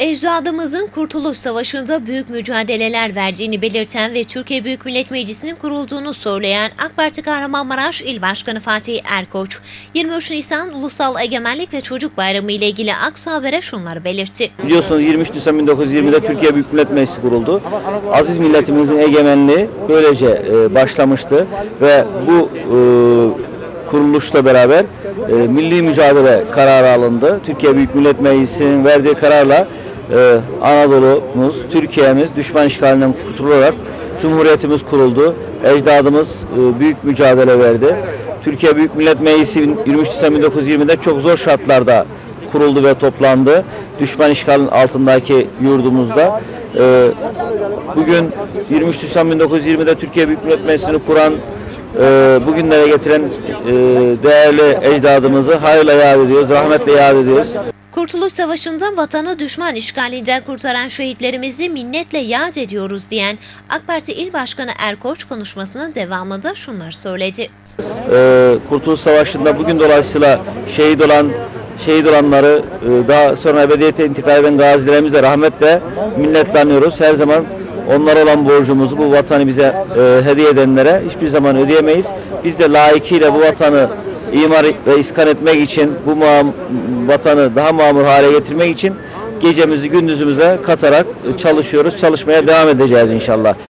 Ecdadımızın Kurtuluş Savaşı'nda büyük mücadeleler verdiğini belirten ve Türkiye Büyük Millet Meclisi'nin kurulduğunu söyleyen AK Parti Kahramanmaraş İl Başkanı Fatih Erkoç, 23 Nisan Ulusal Egemenlik ve Çocuk Bayramı ile ilgili Aksu Haber'e şunları belirtti. Biliyorsunuz 23 Nisan 1920'de Türkiye Büyük Millet Meclisi kuruldu. Aziz milletimizin egemenliği böylece e, başlamıştı ve bu e, kuruluşla beraber e, milli mücadele kararı alındı. Türkiye Büyük Millet Meclisi'nin verdiği kararla e, Anadolu'muz, Türkiye'miz düşman işgalinden kurtularak Cumhuriyetimiz kuruldu. Ecdadımız e, büyük mücadele verdi. Türkiye Büyük Millet Meclisi 23 Nisan 1920'de çok zor şartlarda kuruldu ve toplandı. Düşman işgalin altındaki yurdumuzda. Ee, bugün 23 Nisan 1920'de Türkiye Büyük Millet Meclisi'ni kuran, e, bugünlere getiren e, değerli ecdadımızı hayırla yad ediyoruz, rahmetle yad ediyoruz. Kurtuluş Savaşı'nda vatanı düşman işgalinden kurtaran şehitlerimizi minnetle yad ediyoruz diyen AK Parti İl Başkanı Erkoç konuşmasının devamında şunları söyledi. Ee, Kurtuluş Savaşı'nda bugün dolayısıyla şehit olan şehit olanları e, daha sonra ebediyete intikal eden gazilerimize rahmetle minnetle anıyoruz. Her zaman onlara olan borcumuzu bu vatanı bize e, hediye edenlere hiçbir zaman ödeyemeyiz. Biz de layıkıyla bu vatanı imar ve iskan etmek için bu vatanı daha mamur hale getirmek için gecemizi gündüzümüze katarak çalışıyoruz. Çalışmaya devam edeceğiz inşallah.